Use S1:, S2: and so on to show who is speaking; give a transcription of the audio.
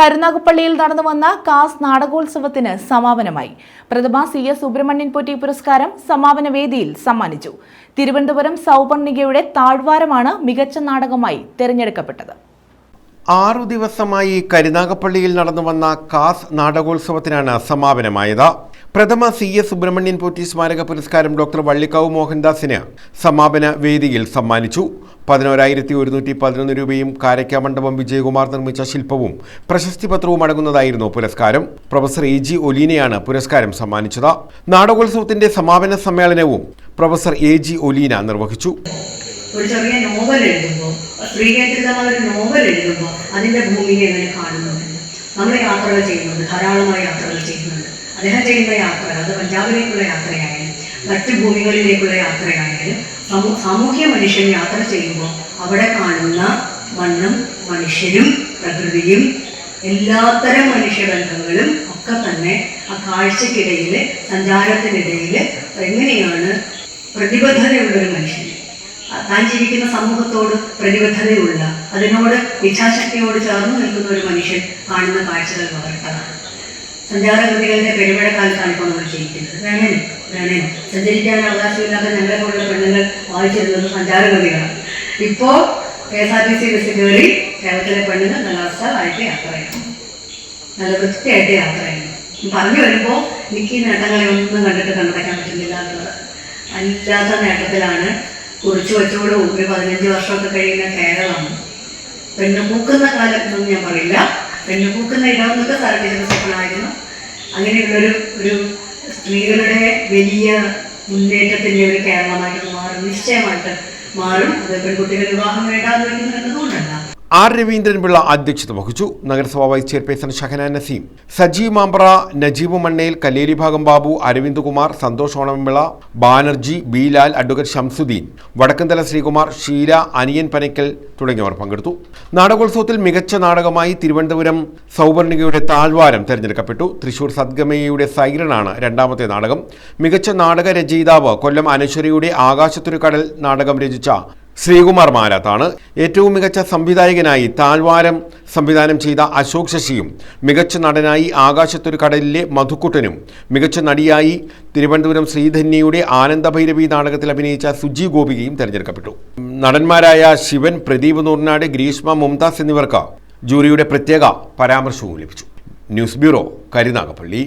S1: കരുനാഗപ്പള്ളിയിൽ നടന്നു വന്ന കാസ് നാടകോത്സവത്തിന് സമാപനമായി. പ്രഥമ സി എസ് സുബ്രഹ്മണ്യൻ പൊറ്റി പുരസ്കാരം സമാപന വേദിയിൽ സമ്മാനിച്ചു. തിരുവനന്തപുരം സൗപർണികയുടെ താഴ്വാരമാണ് മികച്ച നാടകമായി തിരഞ്ഞെടുക്കപ്പെട്ടത്.
S2: ആറു ദിവസമായി കരുനാഗപ്പള്ളിയിൽ നടന്നു വന്ന കാസ് നാടകോത്സവത്തിനാണ് സമാപനമായത്. പ്രഥമ സി എസ് സുബ്രഹ്മണ്യൻ പോറ്റി സ്മാരക പുരസ്കാരം ഡോക്ടർ വള്ളിക്കാവ് മോഹൻദാസിന് സമാപന വേദിയിൽ സമ്മാനിച്ചു. പതിനോരായിരത്തി ഒരുന്നൂറ്റി പതിനൊന്ന് രൂപയും കാരക്കാമണ്ഡപം വിജയകുമാർ നിർമ്മിച്ച ശില്പവും പ്രശസ്തി പത്രവും അടങ്ങുന്നതായിരുന്നു പുരസ്കാരം. പ്രൊഫസർ എ ജി ഒലീനയാണ് പുരസ്കാരം സമ്മാനിച്ചത്. നാടകോത്സവത്തിന്റെ സമാപന സമ്മേളനവും പ്രൊഫസർ എ ജി ഒലീന നിർവഹിച്ചു.
S3: ഒരു ചെറിയ നോവൽ എഴുതുമ്പോൾ സ്ത്രീകേന്ദ്രിതമായ ഒരു നോവൽ എഴുതുമ്പോൾ അതിന്റെ ഭൂമിയെ എങ്ങനെ കാണുന്നുണ്ട്? നമ്മൾ യാത്രകൾ ചെയ്യുന്നുണ്ട് ധാരാളമായ യാത്രകൾ ചെയ്യുന്നുണ്ട്. അദ്ദേഹം ചെയ്യുന്ന യാത്ര അത് പഞ്ചാബിലേക്കുള്ള യാത്രയായാലും മറ്റ് ഭൂമികളിലേക്കുള്ള യാത്രയായാലും സമൂ സാമൂഹ്യ മനുഷ്യൻ യാത്ര ചെയ്യുമ്പോൾ അവിടെ കാണുന്ന മണ്ണും മനുഷ്യരും പ്രകൃതിയും എല്ലാത്തരം മനുഷ്യബന്ധങ്ങളും ഒക്കെ തന്നെ ആ കാഴ്ചക്കിടയിൽ സഞ്ചാരത്തിനിടയിൽ എങ്ങനെയാണ് പ്രതിബദ്ധതയുള്ളൊരു മനുഷ്യൻ? താൻ ജീവിക്കുന്ന സമൂഹത്തോട് പ്രതിബദ്ധതയുള്ള അതിനോട് ഇച്ഛാശക്തിയോട് ചേർന്ന് നിൽക്കുന്ന ഒരു മനുഷ്യൻ കാണുന്ന കാഴ്ചകൾ പകർത്തതാണ് പെരുമഴ പെരുമഴക്കാലത്താണ് ഇപ്പോൾ നമ്മൾ ജീവിക്കുന്നത്. വേണേനും വേണേനും സഞ്ചരിക്കാൻ അവകാശമില്ലാത്ത ഞങ്ങളെ പോലുള്ള പെണ്ണുങ്ങൾ വായിച്ചിരുന്നത് സഞ്ചാരകൃതികളാണ് ഇപ്പോൾ K S R T C bus കയറി കേരളത്തിലെ പെണ്ണുങ്ങൾ നല്ല അവസ്ഥകളായിട്ട് യാത്ര ചെയ്യണം നല്ല വൃത്തിയായിട്ട് യാത്ര ചെയ്യണം പറഞ്ഞു വരുമ്പോൾ എനിക്ക് ഈ നേട്ടങ്ങളെ ഒന്നും കണ്ടിട്ട് കണ്ടടയ്ക്കാൻ പറ്റുന്നില്ല എന്നുള്ളത്. അല്ലാത്ത നേട്ടത്തിലാണ് കുറിച്ചു വെച്ചോട് ഒരു പതിനഞ്ച് വർഷമൊക്കെ കഴിയുന്ന കേരളം. പെണ്ണ് മൂക്കുന്ന കാലത്തൊന്നും ഞാൻ പറയില്ല. പെണ്ണ് പൂക്കുന്ന ഇടമെന്നൊക്കെ സാറിന്റെ സ്വപ്നമായിരുന്നു. അങ്ങനെയുള്ളൊരു ഒരു സ്ത്രീകളുടെ വലിയ മുന്നേറ്റത്തിന്റെ ഒരു കേരളമായിട്ട് മാറും. നിശ്ചയമായിട്ട് മാറും. അത് പെൺകുട്ടികൾ വിവാഹം വേണ്ടാന്ന് വയ്ക്കുന്നു എന്നതുകൊണ്ടല്ല
S2: ആർ രവീന്ദ്രൻപിള്ള അധ്യക്ഷത വഹിച്ചു. നഗരസഭാ വൈസ് ചെയർപേഴ്സൺ ഷഹന നസീം. സജീവ് മാമ്പ്ര നജീബ് മണ്ണയിൽ കല്ലേരി ഭാഗം ബാബു അരവിന്ദ് കുമാർ സന്തോഷ് ഓണമ്പിള ബാനർജി ബി ലാൽ അഡ്വക്കേറ്റ് ഷംസുദ്ദീൻ വടക്കന്തല ശ്രീകുമാർ ഷീല അനിയൻ പനയ്ക്കൽ തുടങ്ങിയവർ പങ്കെടുത്തു. നാടകോത്സവത്തിൽ മികച്ച നാടകമായി തിരുവനന്തപുരം സൗവർണികയുടെ താഴ്വാരം തെരഞ്ഞെടുക്കപ്പെട്ടു. തൃശൂർ സദ്ഗമയയുടെ സൈറനാണ് രണ്ടാമത്തെ നാടകം. മികച്ച നാടക രചയിതാവ് കൊല്ലം അനശ്വരിയുടെ ആകാശത്തൊരു കടൽ നാടകം രചിച്ച ശ്രീകുമാർ മാരാത്താണ്. ഏറ്റവും മികച്ച സംവിധായകനായി താഴ്വാരം സംവിധാനം ചെയ്ത അശോക് ശശിയും മികച്ച നടനായി ആകാശത്തൊരു കടലിലെ മധുക്കുട്ടനും മികച്ച നടിയായി തിരുവനന്തപുരം ശ്രീധന്യയുടെ ആനന്ദഭൈരവി നാടകത്തിൽ അഭിനയിച്ച സുജി ഗോപികയും തെരഞ്ഞെടുക്കപ്പെട്ടു. നടന്മാരായ ശിവൻ പ്രദീപ് നൂർനാട് ഗ്രീഷ്മ മുംതാസ് എന്നിവർക്ക് ജൂറിയുടെ പ്രത്യേക പരാമർശവും ലഭിച്ചു. News bureau Karunagappally.